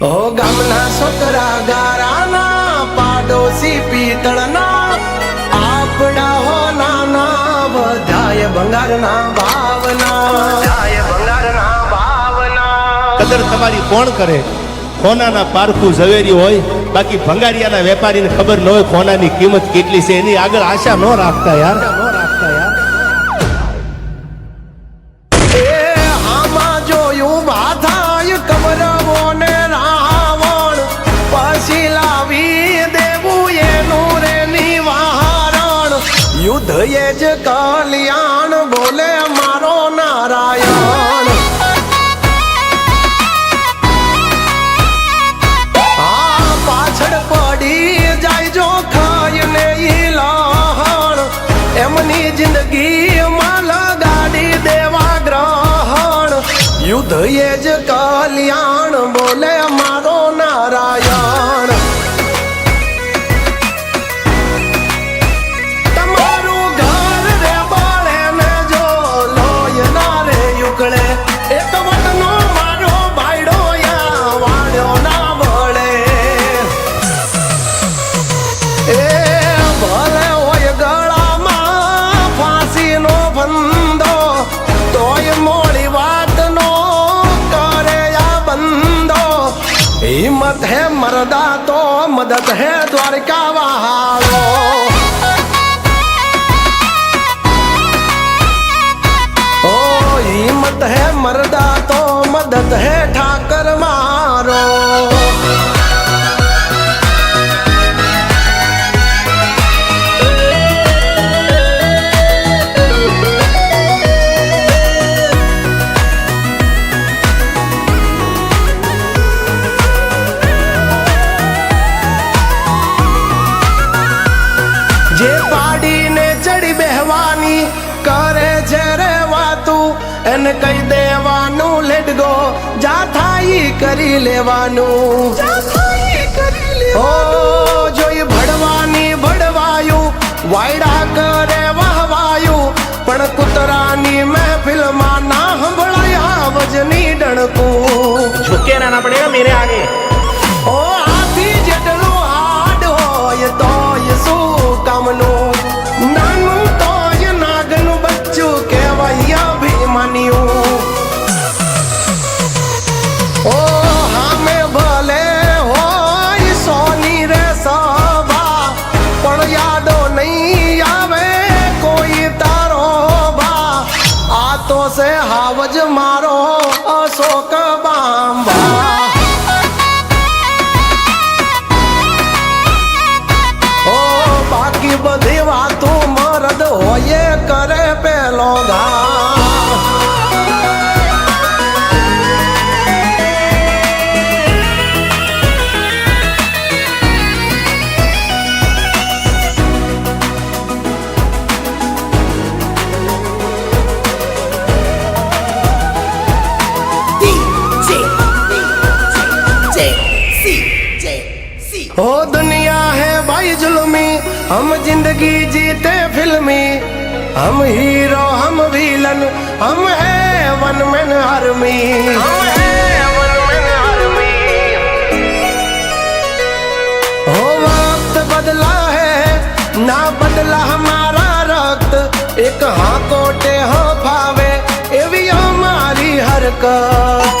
ઓ ગામના છોકરા ગારાના પાડોશી પિતળના આપડા હો નાના બધાય ભંગારના ભાવના બધાય ભંગારના ભાવના કદર તમારી કોણ કરે? ખોનાના પારખું ઝવેરી હોય બાકી ભંગારિયાના વેપારીને ખબર ન હોય ખોનાની કિંમત કેટલી છે એની આગળ આશા ન રાખતા યાર ન રાખતા યાર. એ જ કલ્યાણ બોલે મારો નારાયણ. આ પાછળ પડી જાય જો ખાય ને ઈ લહણ. એમની જિંદગી લગાડી દેવા ગ્રહણ. યુદ્ધ એ જ કલ્યાણ બોલે मरदा तो मदद है द्वारका वालो ओ हिम्मत है ને કહી દેવાનું લેટ જા થાય કરી લેવાનું. જોઈ ભડવાની ભડવાયું વાયડા કરે વાહવાયું. પણ કૂતરાની મહેફિલમાં ના હંભળાય આવજની ડણકું. ઝુકે ના પડે મેરે આગે હાવજ મારો અશોક બાંબા ઓ બાકી બધી વાતો મરદ હોય કરે પેલો ઘા ओ दुनिया है भाई जुल्मी हम ज़िंदगी जीते फिल्मी। हम हीरो हम विलन हम है वन मैन आर्मी हम है वन मैन आर्मी हो वक्त बदला है ना बदला हमारा रक्त। एक हाँ कोटे हाँ फावे एवी हमारी हरकत।